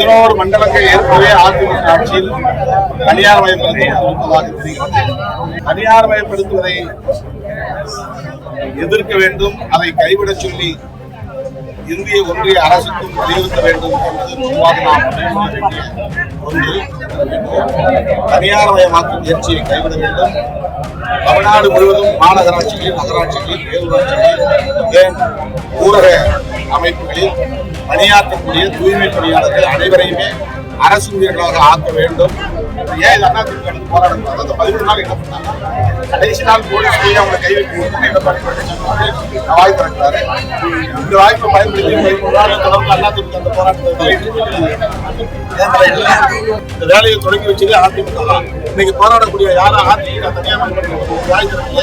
பதினோரு மண்டலங்கள் ஏற்கனவே அதிமுக ஆட்சியில் தனியார் மயப்படுத்தப்பட்டிருப்பதாக தெரிகிறது தனியார் மயப்படுத்துவதை எதிர்க்க வேண்டும் அதை கைவிடச் சொல்லி இந்திய ஒன்றிய அரசுக்கும் வலியுறுத்த வேண்டும் என்பது பொதுவாக நாம் ஒன்று. தனியார் மயமாக்கும் முயற்சியை கைவிட வேண்டும். தமிழ்நாடு முழுவதும் மாநகராட்சிகளில் நகராட்சிகளில் பேரூராட்சிகளில் ஏன் ஊரக அமைப்புகளில் பணியாற்றக்கூடிய தூய்மை பணியாளர்கள் அனைவரையுமே அரசு ஊழியர்களாக ஆக்க வேண்டும். ஏன் இது அண்ணா திமுக எடுத்து போராடக்கூடாது அந்த பதிமூணு நாள் என்ன பண்ணாங்க? கடைசி நாள் போலீஸ் போய் அவங்களை கை வைக்க கொடுத்து எடப்பாடி பழனிசாமி வாய் திறக்கிறாரு. இந்த வாய்ப்பை பயன்படுத்தி தொடர்ந்து அண்ணா திமுக அந்த போராட்டத்தை இந்த வேலையை தொடங்கி வச்சது அதிமுக தான். இன்னைக்கு போராடக்கூடிய யாரும் அதிமுக தனியார் வாய் திறக்கல.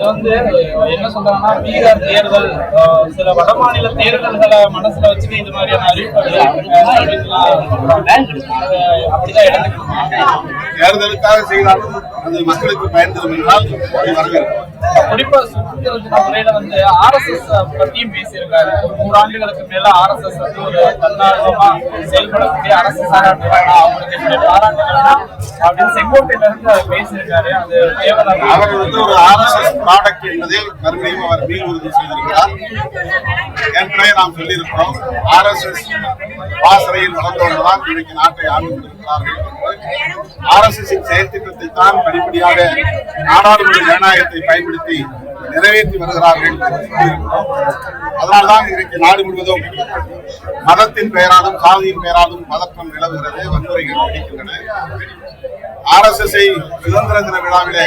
இது வந்து என்ன சொல்றாங்கன்னா பீகார் தேர்தல் சில வடமாநில தேர்தல்களை மனசுல வச்சுட்டு இது மாதிரியான. அது அப்படிதான் எடுத்துக்கணுமா. தேர்தலுக்காக செய்தாலும் அது மக்களுக்கு பயன் தரும் என்றால் அதை குறிப்பா தின முறையில வந்து ஆர்எஸ்எஸ் பத்தியும் பேசியிருக்காரு. ஒரு நூறு ஆண்டுகளுக்கு மேல ஆர்எஸ்எஸ் வந்து ஒரு தன்னார்வமா செயல்படக்கூடிய அரசு சாரா நிறுவனம் அவங்களுக்கு என்னுடைய பாராட்டுகள் அப்படின்னு செங்கோட்டையில இருந்து பேசியிருக்காரு. அது தேவையான அவர் வந்து ஒரு ஆர்எஸ்எஸ் ப்ராடக்ட் என்பதில் மறுபடியும் அவர் மீள் உறுதி செய்திருக்கிறார். ஏற்கனவே நாம் சொல்லியிருக்கிறோம் ஆர் எஸ் ஆர்எஸ்எஸ் வாசறையில் வளர்ந்தவர்கள்தான் இன்றைக்கு நாட்டை ஆண்டு கொண்டிருக்கிறார்கள் ஆர் எஸ் செயல் திட்டத்தை தான் படிப்படியாக நாடாளுமன்ற ஜனநாயகத்தை பயன்படுத்தி நிறைவேற்றி வருகிறார்கள் அதனால்தான் இன்றைக்கு நாடு முழுவதும் மதத்தின் பெயராலும் சாதியின் பெயராலும் பதற்றம் நிலவுகிறது வன்முறைகள் வெடிக்கின்றன எஸ் ஐ சுதந்திர தின விழாவிலே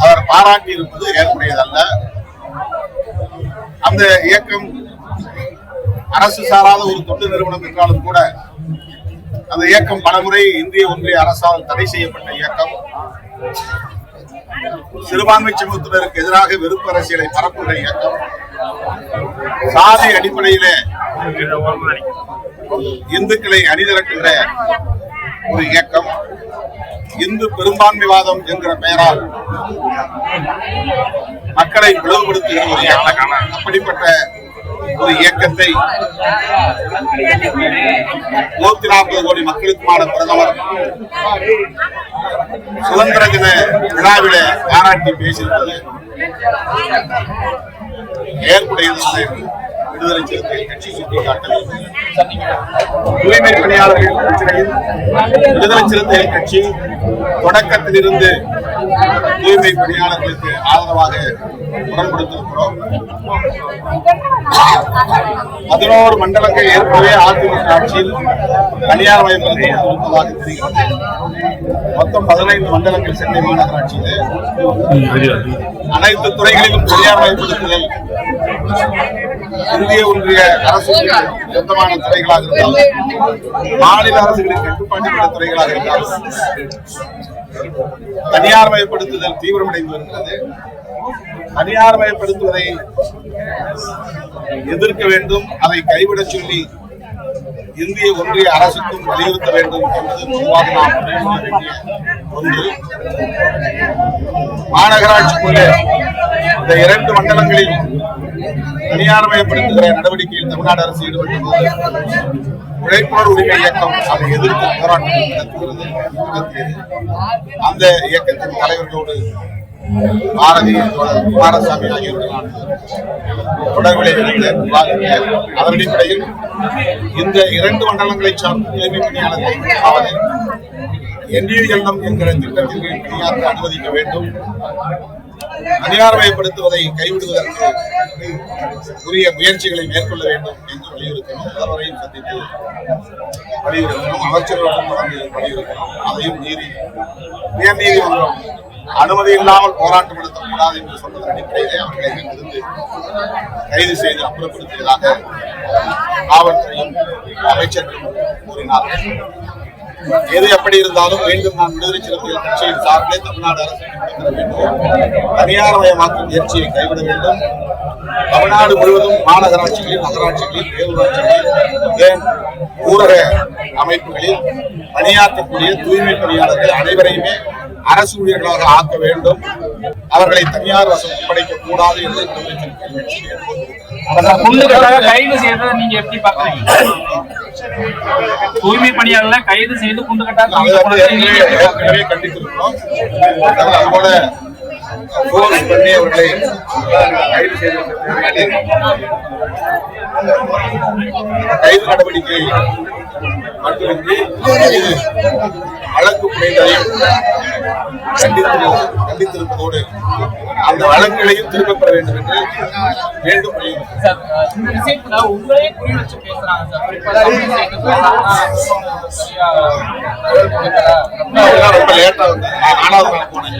அவர் பாராட்டி இருப்பது ஏற்புடையதல்ல. அந்த இயக்கம் அரசு சாராத ஒரு தொண்டு நிறுவனம் என்றாலும் கூட அந்த இயக்கம் பலமுறை இந்திய ஒன்றிய அரசால் தடை செய்யப்பட்ட இயக்கம். சிறுபான்மை சமூகத்தினருக்கு எதிராக வெறுப்பு அரசியலை பரப்புகிற இயக்கம். சாதி அடிப்படையிலே இந்துக்களை அணிதிரட்டுகிற ஒரு இயக்கம். இந்து பெரும்பான்மைவாதம் என்கிற பெயரால் மக்களை பிளவுபடுத்துகிற ஒரு இயக்கம் அப்படிப்பட்ட ஒரு இயக்கத்தை நூத்தி நாற்பது கோடி மக்களுக்குமான பிரதமர் சுதந்திர தின விழாவில பாராட்டி பேசியிருப்பது ஏற்புடையது விடுதலை சிறுத்தைகள் கட்சி சுட்டிக்காட்டலில் தூய்மை பணியாளர்கள் பிரச்சனையில் விடுதலை சிறுத்தைகள் கட்சி தொடக்கத்திலிருந்து தூய்மை பணியாளர்களுக்கு ஆதரவாக குரல் கொடுத்திருக்கிறோம். பதினோரு மண்டலங்கள் ஏற்கனவே அதிமுக ஆட்சியில் தனியார் மயப்படுத்தப்பட்டிருப்பதாக தெரிகிறது மொத்தம் பதினைந்து மண்டலங்கள் சென்னை மாநகராட்சியில். அனைத்து துறைகளிலும் தனியார் மயப்படுத்துதல் இந்திய ஒன்றிய அரசு சொந்தமான துறைகளாக இருந்தாலும் மாநில அரசுகளின் கட்டுப்பாட்டில் உள்ள துறைகளாக இருந்தாலும் தனியார் மயப்படுத்துதல் தீவிரமடைந்து வருகிறது. தனியார் மயப்படுத்துவதை எதிர்க்க வேண்டும் அதை கைவிடச் சொல்லி இந்திய ஒன்றிய அரசுக்கும் வலியுறுத்த வேண்டும் என்பது ஒன்று. மாநகராட்சிக்குள்ளே இந்த இரண்டு மண்டலங்களில் தனியார்மயப்படுத்துகிற நடவடிக்கையில் தமிழ்நாடு அரசு ஈடுபட்ட போது உழைப்பாளர் உரிமை இயக்கம் அதை எதிர்த்து போராட்டம் நடத்துகிறது அந்த இயக்கத்தின் தலைவர்களோடு பாரதி தோழர் குமாரசாமி ஆகியோர்கள் தொடர்பிலே இருந்த விவாதித்தேன் இந்த இரண்டு மண்டலங்களை சார்ந்த தூய்மை பணியாளர்கள் ஆவது என்டிஎல்எம் என்கிற திட்டத்தின் பணியாற்ற அனுமதிக்க வேண்டும். தனியார்மயப்படுத்துவதை கைவிடுவதற்கு உரிய முயற்சிகளை மேற்கொள்ள வேண்டும் என்று வலியுறுத்தணும் முதல்வரையும் சந்தித்து வலியுறுத்தணும் அமைச்சர்களுடன் தொடர்ந்து வலியுறுத்தினோம். அதையும் மீறி உயர்நீதிமன்றம் அனுமதி இல்லாமல் போராட்டம் நடத்தக்கூடாது என்று சொன்னதன் அடிப்படையிலே அவர்களை இருந்து கைது செய்து அப்புறப்படுத்தியதாக காவல்துறையும் அமைச்சர்களும் கூறினார்கள். எது எப்படி இருந்தாலும் மீண்டும் நான் விடுதலை சிறுத்தைகள் கட்சியின் சார்பிலே தமிழ்நாடு அரசு தனியார் மயமாக்கும் முயற்சியை கைவிட வேண்டும். தமிழ்நாடு முழுவதும் மாநகராட்சிகளில் நகராட்சிகளில் பேரூராட்சிகளில் ஏன் ஊரக அமைப்புகளில் பணியாற்றக்கூடிய தூய்மை பணியாளர்கள் அனைவரையுமே அரசு ஊழியர்களாக ஆக்க வேண்டும். அவர்களை தனியார் வசம் ஒப்படைக்க கூடாது என்று கைது செய்யறதை நீங்க எப்படி பாக்குறீங்க தூய்மை பணியாளர்களை கைது செய்து ஏற்கனவே ஏற்கனவே கண்டித்திருக்கிறோம். அதுபோல போர்ஸ் பண்ணி அவர்களை கைது செய்திருக்கிறது கைது நடவடிக்கை மட்டுமின்றி வழக்கு கண்டித்திருப்பதோடு அந்த வழக்குகளையும் திரும்பப் பெற வேண்டும் என்று மீண்டும் ரொம்ப லேட்டா வந்து நாலாவது நாள் போனேன்.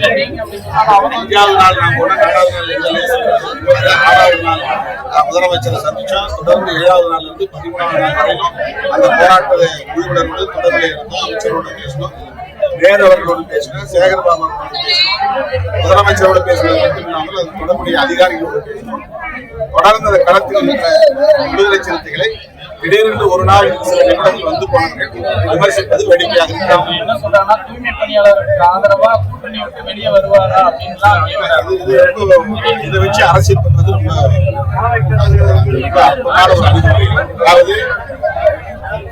அஞ்சாவது நாள் நான் போனேன் நாலாவது நாள் எம்எல்ஏ ஆறாவது நாள் முதலமைச்சரை சந்திச்சோம் தொடர்ந்து ஏழாவது நாள்ல இருந்து பதிமூணாவது நாள் வரையிலும் அந்த போராட்ட குழுவினரோடு தொடர்பில் இருந்தோம் அமைச்சரோடு பேசினோம். வேறு அவர்களோடு பேசினோம் சேகர்பாபு அவர்களோடு பேசினோம் முதலமைச்சரோடு பேசுவது மட்டும் இல்லாமல் அது தொடர்புடைய அதிகாரிகளோடு பேசினோம் தொடர்ந்து அந்த களத்தில் இருக்கிற விடுதலை சிறுத்தைகளை திடீரென்று ஒரு நாள் சில நிமிடங்கள் வந்து போனார்கள் விமர்சிப்பது வேடிக்கையாக என்ன சொல்றாங்கன்னா தூய்மை பணியாளருக்கு ஆதரவா கூட்டணி விட்டு வெளியே வருவாரா அப்படின்லாம் கேட்கிறாங்க இது வச்சு அரசியல் பண்றது ரொம்ப அதாவது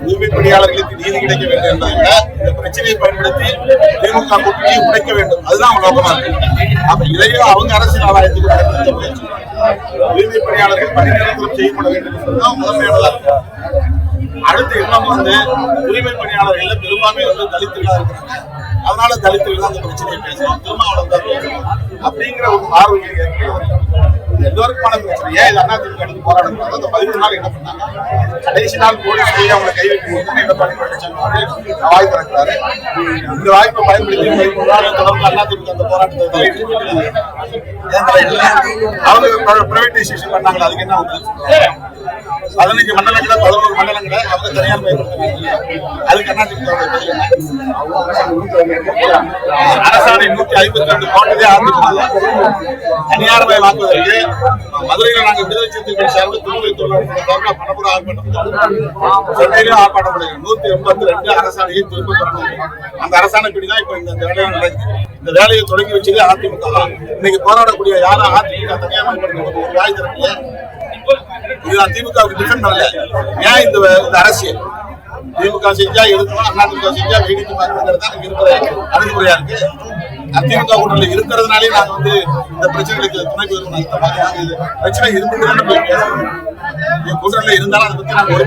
தூய்மை பணியாளர்களுக்கு நீதி கிடைக்க வேண்டும் என்பதை விட இந்த பிரச்சனையை பயன்படுத்தி திமுக கூட்டணியை உடைக்க வேண்டும். அதுதான் அவங்க நோக்கமா இருக்கு. அப்ப இதையோ அவங்க அரசியல் ஆதாயத்துக்கு பயன்படுத்த முயற்சி தூய்மை பணியாளர்கள் பணி நிரந்தரம் செய்யப்பட வேண்டும் என்பதுதான் முதன்மையானதா இருக்கு. அடுத்து இன்னும் வந்து தூய்மை பணியாளர்கள் பெரும்பான்மை வந்து தலித்துகளா இருக்கிறாங்க அதனால தலித்துகள் தான் அந்த பிரச்சனையை பேசணும். திருமாவளம் தான் பேசணும். அப்படிங்கிற ஒரு பார்வையை ஏற்படுகிறது எல்லோருக்குமான பிரச்சனை ஏன் இது அதிமுக எடுத்து போராடும் அந்த பதிமூணு நாள் என்ன பண்ணாங்க? கடைசி நாள் போலீஸ் போய் அவங்களை கை வைக்கும் போது எடப்பாடி பழனிசாமி வாய் திறக்கிறாரு. இந்த வாய்ப்பை பயன்படுத்தி பதிமூணு நாள் தொடர்ந்து அதிமுக அந்த போராட்டத்தை அவங்க பிரைவேடைசேஷன் பண்ணாங்களா அதுக்கு என்ன வந்து? பதினஞ்சு மண்டலங்கள பதினோரு மண்டலங்கள அவங்க தனியார் அதுக்கு என்ன? அரசாணை நூத்தி ஐம்பத்தி ரெண்டு கோட்டதே ஆரம்பிச்சு தனியார் மயமாக்குவதற்கு மதுரையில நாங்க விடுதலை சிறுத்தைகள் சார்பில் துணை தொழிலாளர்கள் சார்பில் பணப்புற ஆர்ப்பாட்டம் சென்னையிலும் ஆர்ப்பாட்டம் பண்ணுங்க நூத்தி எண்பத்தி ரெண்டு அரசாணையை திரும்ப பெறணும். அந்த அரசாணை பிடிதான் இப்ப இந்த வேலையை நடக்குது. இந்த வேலையை தொடங்கி வச்சதே அதிமுக. இன்னைக்கு போராடக்கூடிய யாரும் அதிமுக தனியார் மயப்படுத்த ஒரு வாய் தரல இது நான் திமுகவுக்கு டிஃபெண்ட் பண்ணல. ஏன் இந்த இந்த அரசியல்? திமுக செஞ்சா எதிர்க்கணும் அதிமுக செஞ்சா வெடித்து பார்க்கிறது தான் இருக்கிற அணுகுமுறையா இருக்கு. அதிமுக கூட்டணியில் இருக்கிறதுனாலே நாங்க வந்து இந்த பிரச்சனைகளுக்கு துணைக்கு போயிருக்கோம் அர்த்தமா நாங்க பிரச்சனை இருந்ததுன்னு போய் பேசுறோம் என் இருந்தாலும் அதை பத்தி நாங்க ஒரு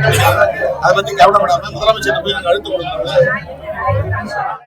அதை பத்தி கவலைப்படாம முதலமைச்சர் போய் நாங்க அழுத்தம் கொடுக்கணும்